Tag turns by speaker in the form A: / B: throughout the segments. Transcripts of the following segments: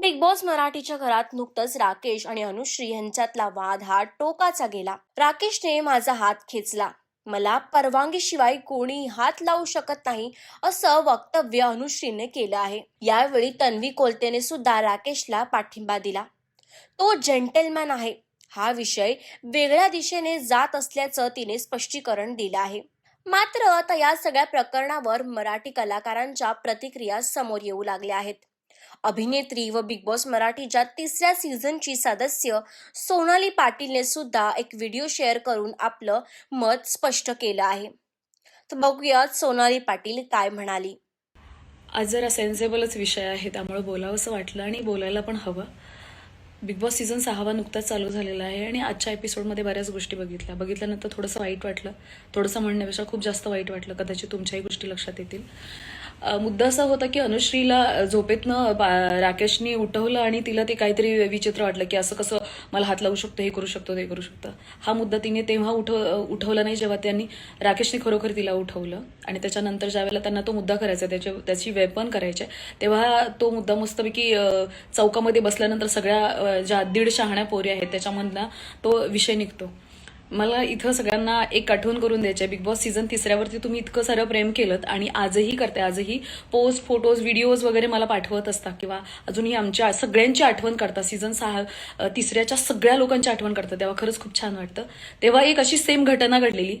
A: Big boss मराठीच्या घरात नुकतंच राकेश आणि अनुश्री यांच्यातला वाद हा टोकाचा गेला. राकेशने माझा हात खेचला. मला परवानगीशिवाय कोणी हात लावू शकत नाही असं वक्तव्य अनुश्रीने केलं आहे. यावेळी तन्वी कोलतेने सुद्धा राकेशला पाठिंबा दिला. तो जेंटलमॅन आहे. हा विषय वेगळ्या दिशेने जात असल्याचं तिने स्पष्टीकरण दिलं आहे. मात्र आता या सगळ्या प्रकरणावर मराठी कलाकारांच्या प्रतिक्रिया समोर येऊ लागल्या आहेत. अभिनेत्री व बिग बॉस मराठीच्या तिसऱ्या सीझनची सदस्य सोनाली पाटीलने सुद्धा एक व्हिडिओ शेअर करून आपलं मत स्पष्ट केलं आहे. तर बघूयात सोनाली पाटील काय म्हणाली.
B: आज जरा सेन्सेबलच विषय आहे त्यामुळे बोलावंसं वाटलं आणि बोलायला पण हवं. बिग बॉस सीझन सहावा नुकताच चालू झालेला आहे आणि आजच्या एपिसोडमध्ये बऱ्याच गोष्टी बघितल्या. बघितल्यानंतर थोडंसं वाईट वाटलं. थोडंसं म्हणण्यापेक्षा खूप जास्त वाईट वाटलं. कदाचित तुमच्याही गोष्टी लक्षात येतील. मुद्दा असा होता की अनुश्रीला झोपेतनं बा- राकेशनी उठवलं आणि तिला ते काहीतरी विचित्र वाटलं की असं कसं मला हात लावू शकतो हे करू शकतो ते करू शकतं. हा मुद्दा तिने तेव्हा उठव उठवला नाही जेव्हा त्यांनी राकेशने खरोखर तिला उठवलं. आणि त्याच्यानंतर ज्यावेळेला त्यांना तो मुद्दा करायचा त्याच्या त्याची वेपन करायचे तेव्हा तो मुद्दा मस्तपैकी चौकामध्ये बसल्यानंतर सगळ्या ज्या दीड शहाण्या पोरी आहेत त्याच्यामधला तो विषय निघतो. मला इथं सगळ्यांना एक आठवण करून द्यायची आहे. बिग बॉस सीझन तिसऱ्यावरती तुम्ही इतकं सारं प्रेम केलं आणि आजही करते आजही पोस्ट फोटोज व्हिडिओज वगैरे मला पाठवत असता किंवा अजूनही आमच्या सगळ्यांची आठवण करता. सीझन सहा तिसऱ्याच्या सगळ्या लोकांची आठवण करतं. तेव्हा खरंच खूप छान वाटतं. तेव्हा एक अशी सेम घटना घडलेली.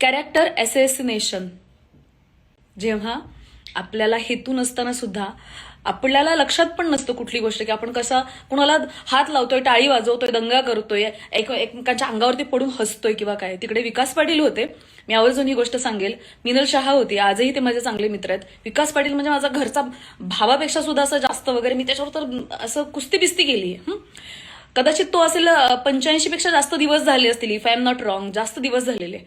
B: कॅरेक्टर असॅसिनेशन जेव्हा आपल्याला हेतू नसताना सुद्धा आपल्याला लक्षात पण नसतं कुठली गोष्ट की आपण कसा कुणाला हात लावतोय टाळी वाजवतोय दंगा करतोय एक एकमेकांच्या अंगावरती पडून हसतोय किंवा काय. तिकडे विकास पाटील होते. मी आवर्जून ही गोष्ट सांगेल. मिनल शहा होती. आजही ते माझे चांगले मित्र आहेत. विकास पाटील म्हणजे माझा घरचा भावापेक्षा सुद्धा असं जास्त वगैरे. मी त्याच्यावर तर असं कुस्ती बिस्ती केली कदाचित तो असेल पंच्याऐंशी पेक्षा जास्त दिवस झाले असतील if I am not wrong जास्त दिवस झालेले.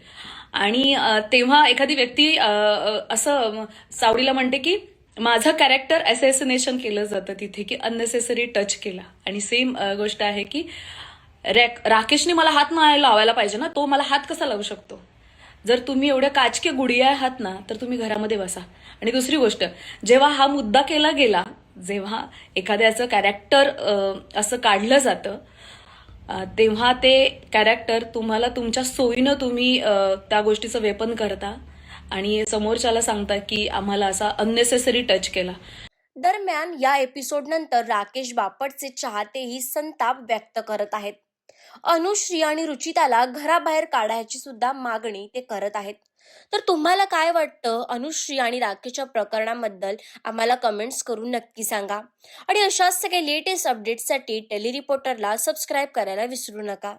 B: आणि तेव्हा एखादी व्यक्ती असं सावडीला म्हणते की माझं कॅरेक्टर असॅसिनेशन केलं जातं तिथे की अननेसेसरी टच केला. आणि सेम गोष्ट आहे की रॅक राकेशने मला हात नाही लावायला पाहिजे ना तो मला हात कसा लावू शकतो? जर तुम्ही एवढ्या काचके गुडिया आहात ना तर तुम्ही घरामध्ये बसा. आणि दुसरी गोष्ट जेव्हा हा मुद्दा केला गेला जेव्हा एखाद्याचं कॅरेक्टर असं काढलं जातं तेव्हा ते कॅरेक्टर तुम्हाला तुमच्या सोयीनं तुम्ही त्या गोष्टीचं वेपन करता. आणि समोरच्याला सांगता की आम्हाला असा अननेसेसरी टच केला.
A: दरम्यान या एपिसोड नंतर राकेश बापटचे चाहतेही संताप व्यक्त करत आहेत. अनुश्री आणि रुचिताला घराबाहेर काढायची सुद्धा मागणी ते करत आहेत. तर तुम्हाला काय वाटतं? अनुश्री आणि राकेशच्या प्रकरणाबद्दल आम्हाला कमेंट्स करून नक्की सांगा. आणि अशाच सगळ्या लेटेस्ट अपडेट्ससाठी टेली रिपोर्टरला सबस्क्राईब करायला विसरू नका.